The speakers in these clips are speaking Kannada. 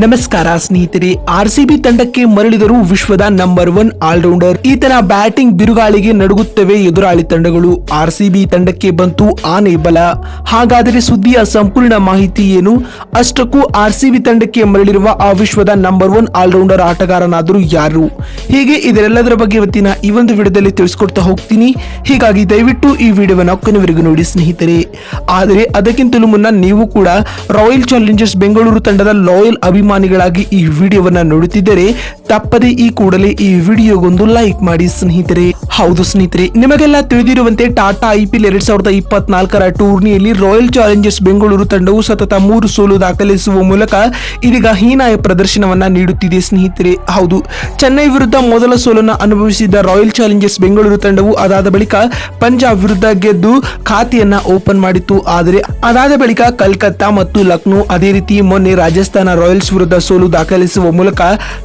ನಮಸ್ಕಾರ ಸ್ನೇಹಿತರೆ, ಆರ್ ಸಿಬಿ ತಂಡಕ್ಕೆ ಮರಳಿದರು ವಿಶ್ವದ ನಂಬರ್ ಒನ್ ಆಲ್ರೌಂಡರ್ ಈತನ ಬ್ಯಾಟಿಂಗ್ ಬಿರುಗಾಳಿಗೆ ನಡುಗುತ್ತವೆ ಎದುರಾಳಿ ತಂಡಗಳು. ಆರ್ಸಿಬಿ ತಂಡಕ್ಕೆ ಬಂತು ಆನೆ ಬಲ. ಹಾಗಾದರೆ ಸುದ್ದಿಯ ಸಂಪೂರ್ಣ ಮಾಹಿತಿ ಏನು? ಅಷ್ಟಕ್ಕೂ ಆರ್ಸಿಬಿ ತಂಡಕ್ಕೆ ಮರಳಿರುವ ಆ ವಿಶ್ವದ ನಂಬರ್ ಒನ್ ಆಲ್ರೌಂಡರ್ ಆಟಗಾರನಾದರೂ ಯಾರು? ಹೀಗೆ ಇದರೆಲ್ಲದರ ಬಗ್ಗೆ ಇವತ್ತಿನ ಈ ಒಂದು ವಿಡಿಯೋದಲ್ಲಿ ತಿಳಿಸಿಕೊಡ್ತಾ ಹೋಗ್ತೀನಿ. ಹೀಗಾಗಿ ದಯವಿಟ್ಟು ಈ ವಿಡಿಯೋವನ್ನು ಕೊನೆವರೆಗೂ ನೋಡಿ ಸ್ನೇಹಿತರೆ. ಆದರೆ ಅದಕ್ಕಿಂತಲೂ ಮುನ್ನ ನೀವು ಕೂಡ ರಾಯಲ್ ಚಾಲೆಂಜರ್ಸ್ ಬೆಂಗಳೂರು ತಂಡದ ಲಾಯಲ್ ಅಭಿಮಾನಿಗಳಾಗಿ ಈ ವಿಡಿಯೋವನ್ನ ನೋಡುತ್ತಿದ್ದರೆ ತಪ್ಪದೆ ಈ ಕೂಡಲೇ ಈ ವಿಡಿಯೋಗೊಂದು ಲೈಕ್ ಮಾಡಿ ಸ್ನೇಹಿತರೆ. ಹೌದು ಸ್ನೇಹಿತರೆ, ನಿಮಗೆಲ್ಲ ತಿಳಿದಿರುವಂತೆ ಟಾಟಾ ಐಪಿಎಲ್ ಎರಡ್ ಸಾವಿರದ ಇಪ್ಪತ್ನಾಲ್ಕರ ಟೂರ್ನಿಯಲ್ಲಿ ರಾಯಲ್ ಚಾಲೆಂಜರ್ಸ್ ಬೆಂಗಳೂರು ತಂಡವು ಸತತ ಮೂರು ಸೋಲು ದಾಖಲಿಸುವ ಮೂಲಕ ಇದೀಗ ಹೀನಾಯ ಪ್ರದರ್ಶನವನ್ನ ನೀಡುತ್ತಿದೆ ಸ್ನೇಹಿತರೆ. ಹೌದು, ಚೆನ್ನೈ ವಿರುದ್ಧ ಮೊದಲ ಸೋಲನ್ನು ಅನುಭವಿಸಿದ ರಾಯಲ್ ಚಾಲೆಂಜರ್ಸ್ ಬೆಂಗಳೂರು ತಂಡವು ಅದಾದ ಬಳಿಕ ಪಂಜಾಬ್ ವಿರುದ್ಧ ಗೆದ್ದು ಖಾತೆಯನ್ನ ಓಪನ್ ಮಾಡಿತ್ತು. ಆದರೆ ಅದಾದ ಬಳಿಕ ಕಲ್ಕತ್ತಾ ಮತ್ತು ಲಕ್ನೋ ಅದೇ ರೀತಿ ಮೊನ್ನೆ ರಾಜಸ್ಥಾನ ರಾಯಲ್ಸ್ ವಿರುದ್ಧ ಸೋಲು ದಾಖಲಿಸುವ ಮೂಲಕ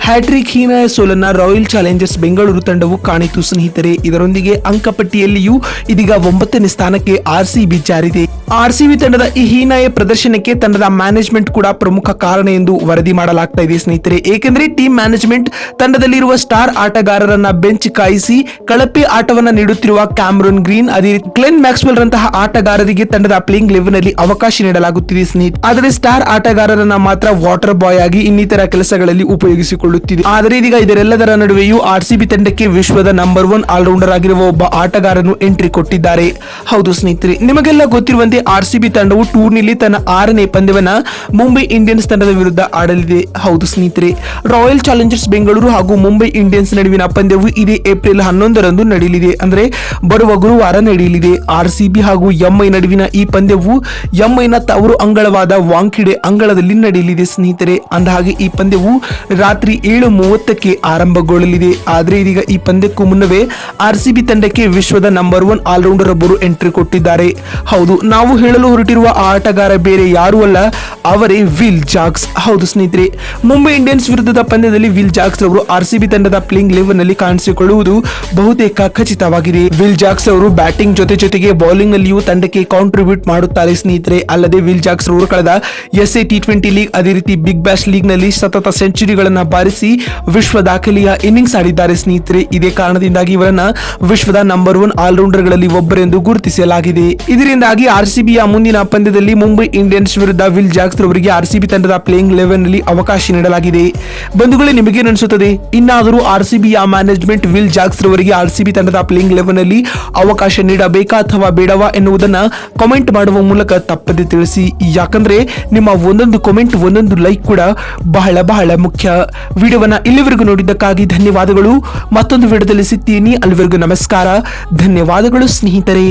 ಹ್ಯಾಟ್ರಿಕ್ ಹೀನಾಯ ಸೋಲನ್ನ ರಾಯಲ್ ಚಾಲೆಂಜರ್ಸ್ ಬೆಂಗಳೂರು ತಂಡವು ಕಾಣಿತು ಸ್ನೇಹಿತರೆ. ಇದರೊಂದಿಗೆ ಅಂಕಪಟ್ಟಿಯಲ್ಲಿಯೂ ಇದೀಗ ಒಂಬತ್ತನೇ ಸ್ಥಾನಕ್ಕೆ ಆರ್ಸಿಬಿ ಜಾರಿದೆ. ಆರ್ಸಿಬಿ ತಂಡದ ಈ ಹೀನಾಯ ಪ್ರದರ್ಶನಕ್ಕೆ ತಂಡದ ಮ್ಯಾನೇಜ್ಮೆಂಟ್ ಕೂಡ ಪ್ರಮುಖ ಕಾರಣ ಎಂದು ವರದಿ ಮಾಡಲಾಗ್ತಾ ಇದೆ ಸ್ನೇಹಿತರೆ. ಏಕೆಂದರೆ ಟೀಮ್ ಮ್ಯಾನೇಜ್ಮೆಂಟ್ ತಂಡದಲ್ಲಿರುವ ಸ್ಟಾರ್ ಆಟಗಾರರನ್ನ ಬೆಂಚ್ ಕಾಯಿಸಿ ಕಳಪೆ ಆಟವನ್ನ ನೀಡುತ್ತಿರುವ ಕ್ಯಾಮ್ರನ್ ಗ್ರೀನ್, ಅದೇ ಗ್ಲೆನ್ ಮ್ಯಾಕ್ಸ್ವೆಲ್ ರಂತಹ ಆಟಗಾರರಿಗೆ ತಂಡದ ಪ್ಲೇಯಿಂಗ್ ಲೆವೆನ್ ಅಲ್ಲಿ ಅವಕಾಶ ನೀಡಲಾಗುತ್ತಿದೆ ಸ್ನೇಹಿತ ಆದರೆ ಸ್ಟಾರ್ ಆಟಗಾರರನ್ನ ಮಾತ್ರ ವಾಟರ್ ಬಾಯ್ ಆಗಿ ಇನ್ನಿತರ ಕೆಲಸಗಳಲ್ಲಿ ಉಪಯೋಗಿಸಿಕೊಳ್ಳುತ್ತಿದೆ. ಆದರೆ ಇದೀಗ ಇದರೆಲ್ಲದರ ನಡುವೆಯೂ ಆರ್ಸಿಬಿ ತಂಡಕ್ಕೆ ವಿಶ್ವದ ನಂಬರ್ ಒನ್ ಆಲ್ರೌಂಡರ್ ಆಗಿರುವ ಒಬ್ಬ ಆಟಗಾರನು ಎಂಟ್ರಿ ಕೊಟ್ಟಿದ್ದಾರೆ. ಹೌದು ಸ್ನೇಹಿತರೆ, ನಿಮಗೆಲ್ಲ ಗೊತ್ತಿರುವಂತೆ ಆರ್ಸಿಬಿ ತಂಡವು ಟೂರ್ನಿಲಿ ತನ್ನ ಆರನೇ ಪಂದ್ಯವನ್ನ ಮುಂಬೈ ಇಂಡಿಯನ್ಸ್ ತಂಡದ ವಿರುದ್ಧ ಆಡಲಿದೆ. ಹೌದು ಸ್ನೇಹಿತರೆ, ರಾಯಲ್ ಚಾಲೆಂಜರ್ಸ್ ಬೆಂಗಳೂರು ಹಾಗೂ ಮುಂಬೈ ಇಂಡಿಯನ್ಸ್ ನಡುವಿನ ಪಂದ್ಯವು ಇದೇ ಏಪ್ರಿಲ್ ಹನ್ನೊಂದರಂದು ನಡೆಯಲಿದೆ. ಅಂದ್ರೆ ಬರುವ ಗುರುವಾರ ನಡೆಯಲಿದೆ. ಆರ್ಸಿಬಿ ಹಾಗೂ ಎಂಐ ನಡುವಿನ ಈ ಪಂದ್ಯವು ಎಂಐನ ತವರು ಅಂಗಳವಾದ ವಾಂಖಿಡೆ ಅಂಗಳದಲ್ಲಿ ನಡೆಯಲಿದೆ ಸ್ನೇಹಿತರೆ. ಅಂದಹಾಗೆ ಈ ಪಂದ್ಯವು ರಾತ್ರಿ ಏಳು ಮೂವತ್ತಕ್ಕೆ ಆರಂಭಗೊಳ್ಳಲಿದೆ. ಆದರೆ ಇದೀಗ ಈ ಪಂದ್ಯಕ್ಕೂ ಮುನ್ನವೇ ಆರ್ಸಿಬಿ ತಂಡಕ್ಕೆ ವಿಶ್ವದ ನಂಬರ್ ಒನ್ ಆಲ್ರೌಂಡರ್ ಒಬ್ಬರು ಎಂಟ್ರಿ ಕೊಟ್ಟಿದ್ದಾರೆ. ಹೌದು, ನಾವು ಹೇಳಲು ಹೊರಟಿರುವ ಆಟಗಾರ ಬೇರೆ ಯಾರು ಅಲ್ಲ, ಅವರೇ ವಿಲ್ ಜಾಕ್ಸ್. ಹೌದು ಸ್ನೇಹಿತರೆ, ಮುಂಬೈ ಇಂಡಿಯನ್ಸ್ ವಿರುದ್ಧದ ಪಂದ್ಯದಲ್ಲಿ ವಿಲ್ ಜಾಕ್ಸ್ ಅವರು ಆರ್ಸಿಬಿ ತಂಡದ ಪ್ಲೇಯಿಂಗ್ ಲೆವೆನ್ನಲ್ಲಿ ಕಾಣಿಸಿಕೊಳ್ಳುವುದು ಬಹುತೇಕ ಖಚಿತವಾಗಿದೆ. ವಿಲ್ ಜಾಕ್ಸ್ ಅವರು ಬ್ಯಾಟಿಂಗ್ ಜೊತೆ ಜೊತೆಗೆ ಬೌಲಿಂಗ್ ನಲ್ಲಿಯೂ ತಂಡಕ್ಕೆ ಕಾಂಟ್ರಿಬ್ಯೂಟ್ ಮಾಡುತ್ತಾರೆ ಸ್ನೇಹಿತರೆ. ಅಲ್ಲದೆ ವಿಲ್ ಜಾಕ್ಸ್ ಅವರು ಕಳೆದ S A T twenty league ಅದೇ ರೀತಿ ಬಿಗ್ ಲೀಗ್ನಲ್ಲಿ ಸತತ ಸೆಂಚುರಿಗಳನ್ನು ಬಾರಿಸಿ ವಿಶ್ವ ದಾಖಲೆಯ ಇನ್ನಿಂಗ್ಸ್ ಆಡಿದ್ದಾರೆ ಸ್ನೇಹಿತರೆ. ಇದೇ ಕಾರಣದಿಂದಾಗಿ ಇವರನ್ನ ವಿಶ್ವದ ನಂಬರ್ ಒನ್ ಆಲ್ರೌಂಡರ್ಗಳಲ್ಲಿ ಒಬ್ಬರೆಂದು ಗುರುತಿಸಲಾಗಿದೆ. ಇದರಿಂದಾಗಿ ಆರ್ಸಿಬಿಯ ಮುಂದಿನ ಪಂದ್ಯದಲ್ಲಿ ಮುಂಬೈ ಇಂಡಿಯನ್ಸ್ ವಿರುದ್ಧ ವಿಲ್ ಜಾಕ್ಸ್ ರವರಿಗೆ ಆರ್ಸಿಬಿ ತಂಡದ ಪ್ಲೇಯಿಂಗ್ ಲೆವೆನ್ನಲ್ಲಿ ಅವಕಾಶ ನೀಡಲಾಗಿದೆ. ಬಂಧುಗಳೇ, ನಿಮಗೆ ಅನಿಸುತ್ತದೆ ಇನ್ನಾದರೂ ಆರ್ಸಿಬಿಯ ಮ್ಯಾನೇಜ್ಮೆಂಟ್ ವಿಲ್ ಜಾಕ್ಸ್ ರವರಿಗೆ ಆರ್ಸಿಬಿ ತಂಡದ ಪ್ಲೇಯಿಂಗ್ ಲೆವೆನ್ನಲ್ಲಿ ಅವಕಾಶ ನೀಡಬೇಕಾ ಅಥವಾ ಬೇಡವಾ ಎನ್ನುವುದನ್ನ ಕಾಮೆಂಟ್ ಮಾಡುವ ಮೂಲಕ ತಪ್ಪದೆ ತಿಳಿಸಿ. ಯಾಕಂದ್ರೆ, ನಿಮ್ಮ ಒಂದೊಂದು ಕಾಮೆಂಟ್ ಒಂದೊಂದು ಲೈಕ್ ಕೂಡ ಬಹಳ ಬಹಳ ಮುಖ್ಯ ವಿಡಿಯೋವನ್ನ ಇಲ್ಲಿವರೆಗೂ ನೋಡಿದ್ದಕ್ಕಾಗಿ ಧನ್ಯವಾದಗಳು. ಮತ್ತೊಂದು ವಿಡಿಯೋದಲ್ಲಿ ಸಿಗ್ತೀನಿ. ಅಲ್ಲಿವರೆಗೂ ನಮಸ್ಕಾರ. ಧನ್ಯವಾದಗಳು ಸ್ನೇಹಿತರೆ.